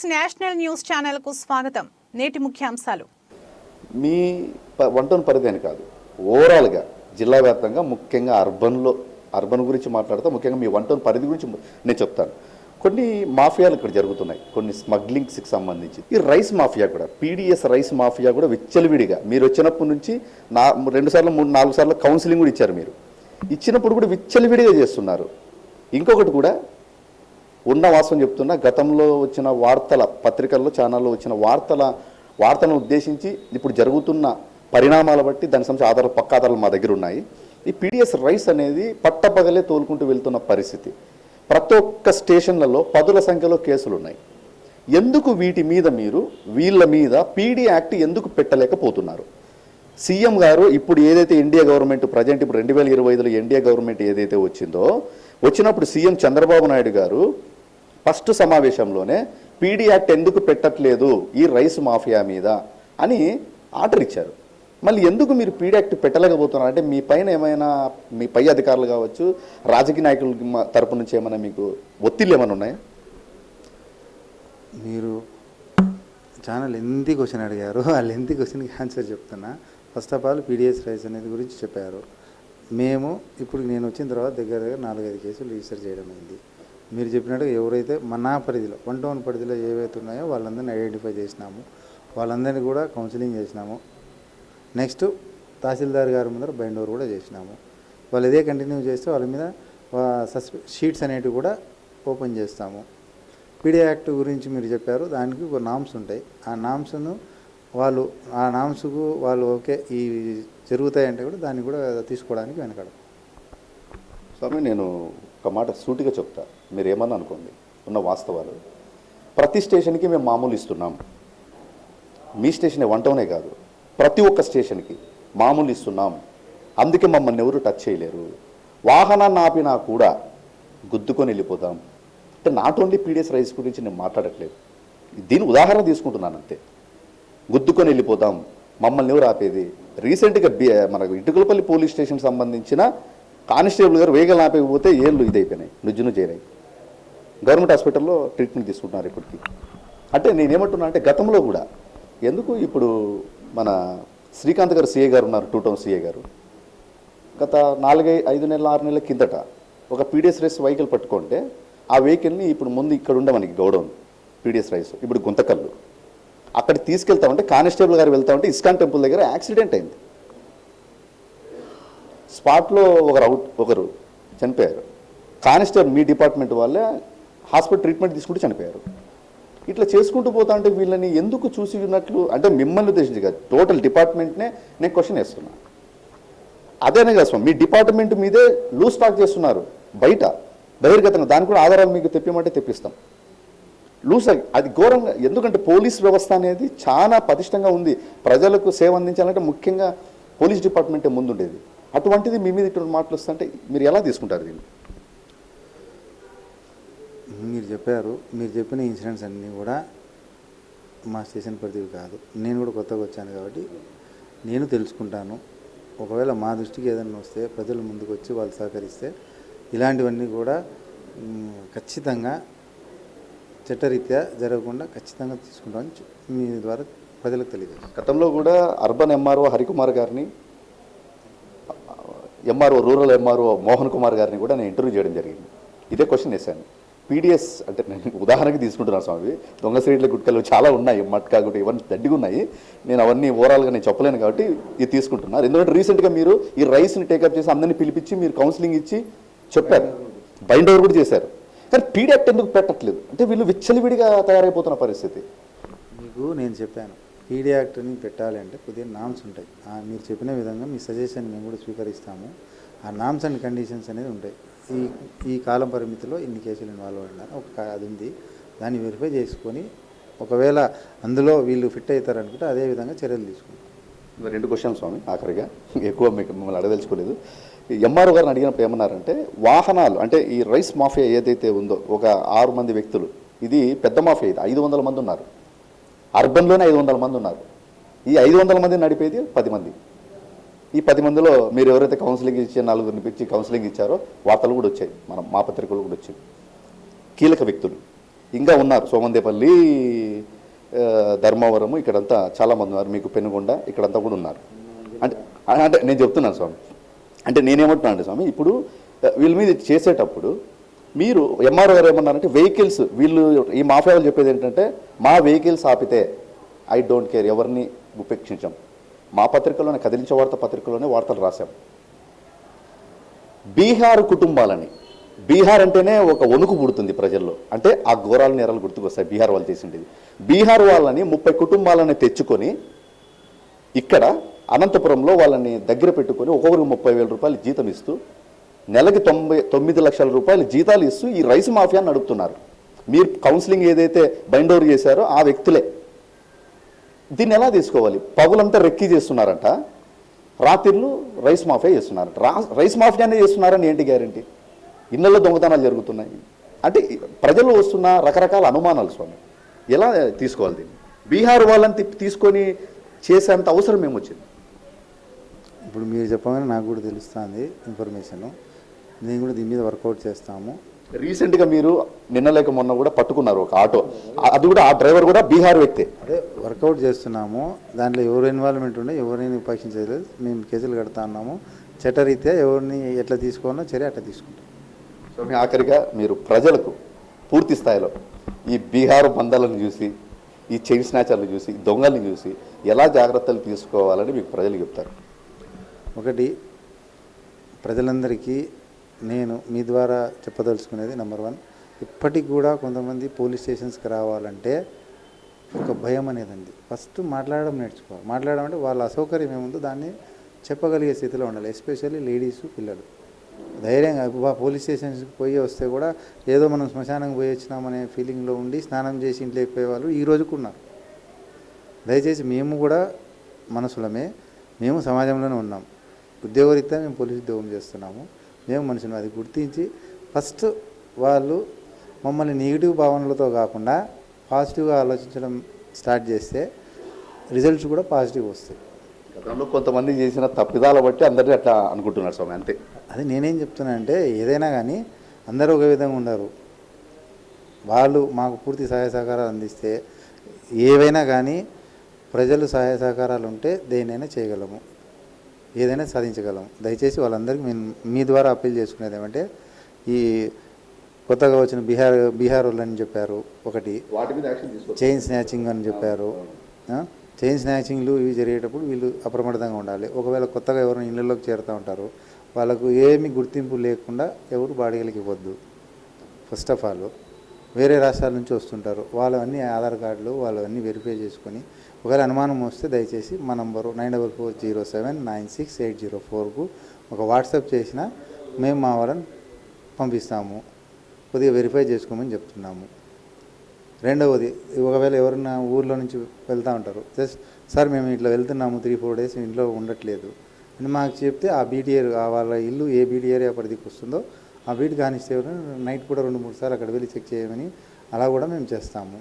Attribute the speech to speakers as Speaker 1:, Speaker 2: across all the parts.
Speaker 1: Six national news ఛానల్కు స్వాగతం. నేటి ముఖ్యాంశాలు.
Speaker 2: మీ ప- వన్ పరిధి అని కాదు. ఓవరాల్గా జిల్లా వ్యాప్తంగా ముఖ్యంగా అర్బన్లో అర్బన్ గురించి మాట్లాడితే ముఖ్యంగా మీ వన్ పరిధి గురించి నేను చెప్తాను. కొన్ని మాఫియాలు ఇక్కడ జరుగుతున్నాయి. కొన్ని స్మగ్లింగ్స్కి సంబంధించి. ఈ రైస్ మాఫియా కూడా పీడిఎస్ రైస్ మాఫియా కూడా విచ్చలవిడిగా మీరు వచ్చినప్పటి నుంచి నా రెండు సార్లు మూడు నాలుగు సార్లు కౌన్సిలింగ్ కూడా ఇచ్చారు మీరు. ఇచ్చినప్పుడు కూడా విచ్చలవిడిగా చేస్తున్నారు. ఇంకొకటి కూడా ఉన్న వాస్తవం చెప్తున్నా గతంలో వచ్చిన వార్తల పత్రికల్లో ఛానల్లో వచ్చిన వార్తల వార్తలను ఉద్దేశించి ఇప్పుడు జరుగుతున్న పరిణామాల బట్టి దాని సంబంధించి ఆధారాలు పక్క ఆధారాలు మా దగ్గర ఉన్నాయి. ఈ పీడిఎస్ రైస్ అనేది పట్టపగలే తోలుకుంటూ వెళ్తున్న పరిస్థితి. ప్రతి ఒక్క స్టేషన్లలో పదుల సంఖ్యలో కేసులు ఉన్నాయి. ఎందుకు వీటి మీద మీరు వీళ్ళ మీద పీడీ యాక్ట్ ఎందుకు పెట్టలేకపోతున్నారు? సీఎం గారు ఇప్పుడు ఏదైతే ఇండియా గవర్నమెంట్ ప్రజెంట్ ఇప్పుడు రెండు వేల ఇరవై ఐదులో ఇండియా గవర్నమెంట్ ఏదైతే వచ్చిందో వచ్చినప్పుడు సీఎం చంద్రబాబు నాయుడు గారు ఫస్ట్ సమావేశంలోనే పీడీ యాక్ట్ ఎందుకు పెట్టట్లేదు? ఈ రైస్ మాఫియా మీద అని ఆర్డర్ ఇచ్చారు. మళ్ళీ ఎందుకు మీరు పీడీ యాక్ట్ పెట్టలేకపోతున్నారు? అంటే మీ పైన ఏమైనా మీ పై అధికారులు కావచ్చు రాజకీయ నాయకుల తరపు నుంచి ఏమైనా మీకు ఒత్తిళ్ళు ఏమైనా ఉన్నాయా?
Speaker 3: మీరు చాలా లెంతీ క్వశ్చన్ అడిగారు. ఆ లెంతీ క్వశ్చన్కి ఆన్సర్ చెప్తున్నా. First of all PDS rice అనేది గురించి చెప్పారు. మేము ఇప్పుడు నేను వచ్చిన తర్వాత దగ్గర దగ్గర నాలుగైదు కేసులు రిజిస్టర్ చేయడం అయింది. మీరు చెప్పినట్టుగా ఎవరైతే మన పరిధిలో వన్ టౌన్ పరిధిలో ఏవైతే ఉన్నాయో వాళ్ళందరినీ ఐడెంటిఫై చేసినాము. వాళ్ళందరినీ కూడా కౌన్సిలింగ్ చేసినాము. నెక్స్ట్ తహసీల్దార్ గారి ముందర బైండ్ ఓవర్ కూడా చేసినాము. వాళ్ళు ఇదే కంటిన్యూ చేస్తే వాళ్ళ మీద సస్పె షీట్స్ అనేటివి కూడా ఓపెన్ చేస్తాము. పీడీ యాక్ట్ గురించి మీరు చెప్పారు దానికి ఒక నామ్స్ ఉంటాయి. ఆ నామ్స్ను వాళ్ళు ఆ నామ్స్కు వాళ్ళు ఓకే ఈ జరుగుతాయంటే కూడా దాన్ని కూడా తీసుకోవడానికి వెనకడం
Speaker 2: స్వామి నేను ఒక మాట సూటిగా చెప్తా. మీరు ఏమన్నా అనుకోండి ఉన్న వాస్తవాలు. ప్రతి స్టేషన్కి మేము మామూలు ఇస్తున్నాం. మీ స్టేషన్ వన్ టౌనే కాదు. ప్రతి ఒక్క స్టేషన్కి మామూలు ఇస్తున్నాం. అందుకే మమ్మల్ని ఎవరు టచ్ చేయలేరు. వాహనాన్ని ఆపినా కూడా గుద్దుకొని వెళ్ళిపోతాం. అంటే నాట్ ఓన్లీ పీడిఎస్ రైస్ గురించి నేను మాట్లాడట్లేదు. దీని ఉదాహరణ తీసుకుంటున్నాను అంతే. గుద్దుకొని వెళ్ళిపోతాం. మమ్మల్ని ఎవరు ఆపేది? రీసెంట్గా బి మనకు ఇటుకలపల్లి పోలీస్ స్టేషన్ సంబంధించిన కానిస్టేబుల్ గారు వేగలు ఆపకపోతే ఏళ్ళు ఇదైపోయినాయి. నుజ్జును చేరాయి. గవర్నమెంట్ హాస్పిటల్లో ట్రీట్మెంట్ తీసుకుంటున్నారు ఇప్పటికి. అంటే నేనేమంటున్నా అంటే గతంలో కూడా ఎందుకు ఇప్పుడు మన శ్రీకాంత్ గారు సీఏ గారు ఉన్నారు టూ టౌన్ సీఏ గారు. గత నాలుగై ఐదు నెలల ఆరు నెలల కిందట ఒక పీడిఎస్ రైస్ వెహికల్ పట్టుకుంటే ఆ వెహికల్ని ఇప్పుడు ముందు ఇక్కడ ఉండే మనకి గౌడౌన్ పీడిఎస్ రైస్ ఇప్పుడు గుంతకల్లు. అక్కడ తీసుకెళ్తామంటే కానిస్టేబుల్ గారు వెళ్తామంటే ఇస్కాన్ టెంపుల్ దగ్గర యాక్సిడెంట్ అయింది. స్పాట్లో ఒకరు అవుట్ ఒకరు చనిపోయారు. కానిస్టేబుల్ మీ డిపార్ట్మెంట్ వాళ్ళే హాస్పిటల్ ట్రీట్మెంట్ తీసుకుంటూ చనిపోయారు. ఇట్లా చేసుకుంటూ పోతా అంటే వీళ్ళని ఎందుకు చూసి ఉన్నట్లు అంటే మిమ్మల్ని ఉద్దేశించి కాదు టోటల్ డిపార్ట్మెంట్నే నేను క్వశ్చన్ వేస్తున్నా అదేనే కదా మీ డిపార్ట్మెంట్ మీదే లూజ్ టాక్ చేస్తున్నారు. బయట బహిర్గతంగా దానికి కూడా ఆధారాలు మీకు తెప్పిమంటే తెప్పిస్తాం. లూజ్ అది ఘోరంగా ఎందుకంటే పోలీస్ వ్యవస్థ అనేది చాలా పటిష్టంగా ఉంది. ప్రజలకు సేవ అందించాలంటే ముఖ్యంగా పోలీస్ డిపార్ట్మెంటే ముందుండేది. అటువంటిది మీ మీద ఇటువంటి మాటలు వస్తుంటే మీరు ఎలా తీసుకుంటారు దీన్ని?
Speaker 3: మీరు చెప్పారు మీరు చెప్పిన ఇన్సిడెంట్స్ అన్నీ కూడా మా స్టేషన్ పరిధివి కాదు. నేను కూడా కొత్తగా వచ్చాను కాబట్టి నేను తెలుసుకుంటాను. ఒకవేళ మా దృష్టికి ఏదైనా వస్తే ప్రజలు ముందుకు వచ్చి వాళ్ళు సహకరిస్తే ఇలాంటివన్నీ కూడా ఖచ్చితంగా చట్టరీత్యా జరగకుండా ఖచ్చితంగా తీసుకుంటామని మీ ద్వారా ప్రజలకు తెలియజేస్తాను.
Speaker 2: గతంలో కూడా అర్బన్ ఎంఆర్ఓ హరికుమార్ గారిని MRO rural MRO Mohan Kumar గారిని కూడా నేను ఇంటర్వ్యూ చేయడం జరిగింది. ఇదే క్వశ్చన్ వేశాను పీడిఎస్ అంటే నేను ఉదాహరణకి తీసుకుంటున్నాను స్వామి. దొంగ సైడ్ల గుట్కలు చాలా ఉన్నాయి. మట్కా గుట్ట ఇవన్నీ దడ్డిగా ఉన్నాయి. నేను అవన్నీ ఓవరాల్గా నేను చెప్పలేను కాబట్టి ఇది తీసుకుంటున్నారు ఎందుకంటే రీసెంట్గా మీరు ఈ రైస్ని టేకప్ చేసి అందరినీ పిలిపించి మీరు కౌన్సిలింగ్ ఇచ్చి చెప్పారు. బైండ్ ఓవర్ కూడా చేశారు. కానీ పీడియాక్ట్ ఎందుకు పెట్టట్లేదు? అంటే వీళ్ళు విచ్చలివిడిగా తయారైపోతున్న పరిస్థితి.
Speaker 3: మీకు నేను చెప్పాను. పీడీ యాక్ట్ని పెట్టాలి అంటే కొద్దిగా నామ్స్ ఉంటాయి. మీరు చెప్పిన విధంగా మీ సజెషన్ మేము కూడా స్వీకరిస్తాము. ఆ నామ్స్ అండ్ కండిషన్స్ అనేది ఉంటాయి. ఈ ఈ కాలం పరిమితిలో ఇన్ని కేసులు ఇన్వాల్వ్ అయినారు ఒక అది ఉంది. దాన్ని వెరిఫై చేసుకొని ఒకవేళ అందులో వీళ్ళు ఫిట్ అవుతారనుకుంటే అదే విధంగా చర్యలు తీసుకుంటాం.
Speaker 2: రెండు క్వశ్చన్ స్వామి ఆఖరిగా. ఎక్కువ మీకు మిమ్మల్ని అడగదలుచుకోలేదు. ఎంఆర్ఓ గారిని అడిగినప్పుడు ఏమన్నారంటే వాహనాలు అంటే ఈ రైస్ మాఫియా ఏదైతే ఉందో ఒక ఆరు మంది వ్యక్తులు ఇది పెద్ద మాఫియా ఇది ఐదు వందల మంది ఉన్నారు. అర్బన్లోనే ఐదు వందల మంది ఉన్నారు. ఈ ఐదు వందల మంది నడిపేది పది మంది. ఈ పది మందిలో మీరు ఎవరైతే కౌన్సిలింగ్ ఇచ్చి నలుగురిని పిలిచి కౌన్సిలింగ్ ఇచ్చారో వార్తలు కూడా వచ్చాయి. మనం మా పత్రికలు కూడా వచ్చాయి. కీలక వ్యక్తులు. ఇంకా ఉన్నారు. సోమందేపల్లి ధర్మవరము ఇక్కడంతా చాలామంది ఉన్నారు. మీకు పెనుగొండ ఇక్కడంతా కూడా ఉన్నారు. అంటే అంటే నేను చెప్తున్నాను స్వామి. అంటే నేనేమంటున్నాను అంటే స్వామి ఇప్పుడు వీళ్ళ మీద చేసేటప్పుడు మీరు ఎంఆర్ఓ గారు ఏమన్నారంటే వెహికల్స్ వీళ్ళు ఈ మాఫియా వాళ్ళు చెప్పేది ఏంటంటే మా వెహికల్స్ ఆపితే ఐ డోంట్ కేర్ ఎవరిని ఉపేక్షించాం. మా పత్రికలోనే కదిలించే వార్త పత్రికలోనే వార్తలు రాశాం. బీహార్ కుటుంబాలని బీహార్ అంటేనే ఒక వణుకు పుడుతుంది ప్రజల్లో. అంటే ఆ ఘోరాల నేరాలు గుర్తుకొస్తాయి బీహార్ వాళ్ళు చేసిండేది. బీహార్ వాళ్ళని ముప్పై కుటుంబాలని తెచ్చుకొని ఇక్కడ అనంతపురంలో వాళ్ళని దగ్గర పెట్టుకొని ఒక్కొక్కరికి ముప్పై వేల రూపాయలు జీతం ఇస్తూ నెలకి తొంభై తొమ్మిది లక్షల రూపాయలు జీతాలు ఇస్తూ ఈ రైస్ మాఫియా నడుపుతున్నారు. మీరు కౌన్సిలింగ్ ఏదైతే బైండ్ ఓవర్ చేశారో ఆ వ్యక్తులే. దీన్ని ఎలా తీసుకోవాలి? పగులంతా రెక్కి చేస్తున్నారంట. రాత్రిళ్ళు రైస్ మాఫియా చేస్తున్నారంట. రా రైస్ మాఫియానే చేస్తున్నారని ఏంటి గ్యారంటీ? ఇళ్ళలో దొంగతనాలు జరుగుతున్నాయి. అంటే ప్రజలు వస్తున్న రకరకాల అనుమానాలు స్వామి. ఎలా తీసుకోవాలి దీన్ని? బీహార్ వాళ్ళని తీసుకొని చేసేంత అవసరం ఏమొచ్చింది?
Speaker 3: ఇప్పుడు మీరు చెప్పగానే నాకు కూడా తెలుస్తుంది ఇన్ఫర్మేషన్. నేను కూడా దీని మీద వర్కౌట్ చేస్తాము.
Speaker 2: రీసెంట్గా మీరు నిన్న లేక మొన్న కూడా పట్టుకున్నారు ఒక ఆటో. అది కూడా ఆ డ్రైవర్ కూడా బీహార్ వ్యక్తే.
Speaker 3: అదే వర్కౌట్ చేస్తున్నాము. దాంట్లో ఎవరు ఇన్వాల్వ్మెంట్ ఉండే ఎవరిని ఉపేక్షించలేదు మేము కేసులు కడతా ఉన్నాము. చట్టరీత్యా ఎవరిని ఎట్లా తీసుకోవాలో చర్య అట్లా తీసుకుంటాం.
Speaker 2: సో మీ ఆఖరిగా మీరు ప్రజలకు పూర్తి స్థాయిలో ఈ బీహార్ బంధాలను చూసి ఈ చైన్ స్నాచర్లు చూసి దొంగల్ని చూసి ఎలా జాగ్రత్తలు తీసుకోవాలని మీకు ప్రజలు చెప్తారు?
Speaker 3: ఒకటి ప్రజలందరికీ నేను మీ ద్వారా చెప్పదలుచుకునేది నెంబర్ వన్ ఇప్పటికి కూడా కొంతమంది పోలీస్ స్టేషన్స్కి రావాలంటే ఒక భయం అనేది ఉంది ఫస్ట్ మాట్లాడడం నేర్చుకోవాలి. మాట్లాడడం అంటే వాళ్ళ అసౌకర్యం ఏముందో దాన్ని చెప్పగలిగే స్థితిలో ఉండాలి. ఎస్పెషల్లీ లేడీస్ పిల్లలు. ధైర్యంగా పోలీస్ స్టేషన్స్కి పోయి వస్తే కూడా ఏదో మనం శ్మశానం పోయి వచ్చినామనే ఫీలింగ్లో ఉండి స్నానం చేసి ఇంట్లోకి పోయేవాళ్ళు ఈ రోజుకు ఉన్నారు. దయచేసి మేము కూడా మనసులమే మేము సమాజంలోనే ఉన్నాం. ఉద్యోగరీత్యా మేము పోలీస్ ఉద్యోగం చేస్తున్నాము. మేము మనుషులు అది గుర్తించి ఫస్ట్ వాళ్ళు మమ్మల్ని నెగిటివ్ భావనలతో కాకుండా పాజిటివ్గా ఆలోచించడం స్టార్ట్ చేస్తే రిజల్ట్స్ కూడా పాజిటివ్ వస్తాయి.
Speaker 2: గతంలో కొంతమంది చేసిన తప్పిదాల బట్టి అందరినీ అట్లా అనుకుంటున్నారు స్వామి అంతే.
Speaker 3: అది నేనేం చెప్తున్నా అంటే ఏదైనా కానీ అందరూ ఒక విధంగా ఉండరు. వాళ్ళు మాకు పూర్తి సహాయ సహకారాలు అందిస్తే ఏవైనా కానీ ప్రజలు సహాయ సహకారాలు ఉంటే దేనైనా చేయగలము. ఏదైనా సాధించగలము దయచేసి వాళ్ళందరికీ మేము మీ ద్వారా అప్పీల్ చేసుకునేది ఏమంటే ఈ కొత్తగా వచ్చిన బీహార్ బీహార్ వాళ్ళని చెప్పారు. ఒకటి. చైన్ స్నాచింగ్ అని చెప్పారు? చైన్ స్నాచింగ్లు ఇవి జరిగేటప్పుడు వీళ్ళు అప్రమత్తంగా ఉండాలి. ఒకవేళ కొత్తగా ఎవరైనా ఇళ్ళలోకి చేరుతూ ఉంటారు వాళ్ళకు ఏమి గుర్తింపు లేకుండా ఎవరు బాడీలకి ఇవ్వద్దు. First of all. వేరే రాష్ట్రాల నుంచి వస్తుంటారు. వాళ్ళవన్నీ ఆధార్ కార్డులు వాళ్ళవన్నీ వెరిఫై చేసుకొని ఒకవేళ అనుమానం వస్తే దయచేసి మా number nine double four zero seven nine six eight zero ఫోర్కు ఒక వాట్సాప్ చేసినా మేము మా వాళ్ళని పంపిస్తాము. కొద్దిగా వెరిఫై చేసుకోమని చెప్తున్నాము. రెండవది ఒకవేళ ఎవరైనా ఊర్లో నుంచి వెళ్తూ ఉంటారు. జస్ట్ సార్ మేము ఇట్లా వెళ్తున్నాము త్రీ ఫోర్ డేస్ ఇంట్లో ఉండట్లేదు. అని మాకు చెప్తే ఆ బీటీ ఆ వాళ్ళ ఇల్లు ఏ బీటీ ఏరియా పరిధికి వస్తుందో ఆ బీటీ కానిస్టేబుల్ నైట్ కూడా రెండు మూడు సార్లు అక్కడ వెళ్ళి చెక్ చేయమని అలా కూడా మేము చేస్తాము.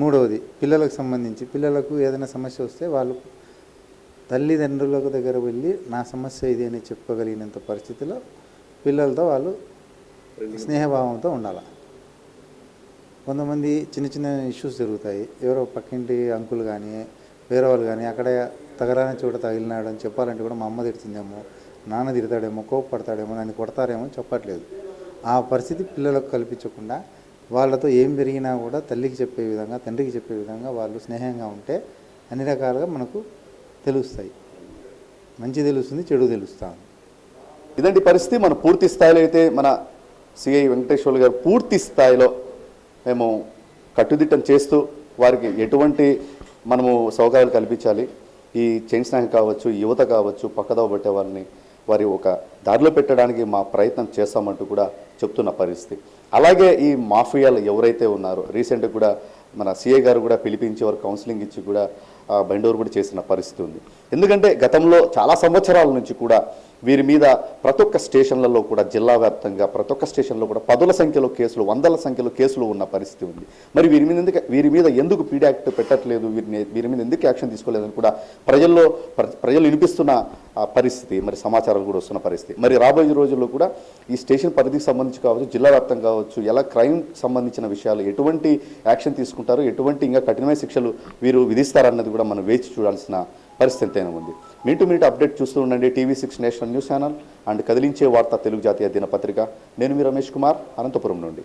Speaker 3: మూడవది పిల్లలకు సంబంధించి పిల్లలకు ఏదైనా సమస్య వస్తే వాళ్ళు తల్లిదండ్రులకు దగ్గర వెళ్ళి నా సమస్య ఇది అని చెప్పుకోగలిగినంత పరిస్థితిలో పిల్లలతో వాళ్ళు స్నేహభావంతో ఉండాలి. కొంతమంది చిన్న చిన్న ఇష్యూస్ జరుగుతాయి. ఎవరో పక్కింటి అంకులు కానీ వేరే వాళ్ళు కానీ అక్కడ తగరాని చోట తగిలినాడు అని చెప్పాలంటే కూడా మా అమ్మ తిడుతుందేమో. నాన్న తిడతాడేమో కోపపడతాడేమో నన్ను కొడతారేమో చెప్పట్లేదు. ఆ పరిస్థితి పిల్లలకు కల్పించకుండా వాళ్ళతో ఏం పెరిగినా కూడా తల్లికి చెప్పే విధంగా తండ్రికి చెప్పే విధంగా వాళ్ళు స్నేహంగా ఉంటే అన్ని రకాలుగా మనకు తెలుస్తాయి. మంచి తెలుస్తుంది చెడు తెలుస్తాను
Speaker 2: ఇదంటి పరిస్థితి. మన పూర్తి స్థాయిలో అయితే మన సిఐ వెంకటేశ్వర్లు గారు పూర్తి స్థాయిలో మేము కట్టుదిట్టం చేస్తూ వారికి ఎటువంటి మనము సౌకర్యాలు కల్పించాలి. ఈ చైన్ స్నాక్ కావచ్చు యువత కావచ్చు పక్కదవ పట్టే వాళ్ళని వారి ఒక దారిలో పెట్టడానికి మా ప్రయత్నం చేస్తామంటూ కూడా చెప్తున్న పరిస్థితి. అలాగే ఈ మాఫియాలు ఎవరైతే ఉన్నారో రీసెంట్గా కూడా మన సీఏ గారు కూడా పిలిపించి వారు కౌన్సిలింగ్ ఇచ్చి కూడా ఆ, కూడా చేసిన పరిస్థితి ఉంది. ఎందుకంటే గతంలో చాలా సంవత్సరాల నుంచి కూడా వీరి మీద ప్రతి ఒక్క స్టేషన్లలో కూడా జిల్లా వ్యాప్తంగా ప్రతి ఒక్క స్టేషన్లో కూడా పదుల సంఖ్యలో కేసులు వందల సంఖ్యలో కేసులు ఉన్న పరిస్థితి ఉంది. మరి వీరి మీద ఎందుకు వీరి మీద ఎందుకు పీడీ యాక్ట్ పెట్టట్లేదు? వీరిని వీరి మీద ఎందుకు యాక్షన్ తీసుకోలేదని కూడా ప్రజల్లో ప్రజలు వినిపిస్తున్న పరిస్థితి మరి సమాచారాలు కూడా వస్తున్న పరిస్థితి. మరి రాబోయే రోజుల్లో కూడా ఈ స్టేషన్ పరిధికి సంబంధించి కావచ్చు జిల్లా వ్యాప్తంగా కావచ్చు ఎలా క్రైమ్ సంబంధించిన విషయాలు ఎటువంటి యాక్షన్ తీసుకుంటారు ఎటువంటి ఇంకా కఠినమైన శిక్షలు వీరు విధిస్తారన్నది కూడా మనం వేచి చూడాల్సిన పరిస్థితి ఎంతైనా ఉంది. మినిట్ మినిట్ అప్డేట్ చూస్తూ ఉండండి TV six national news channel and కదిలించే వార్త తెలుగు జాతీయ దినపత్రిక. నేను మీ రమేష్ కుమార్ అనంతపురం నుండి.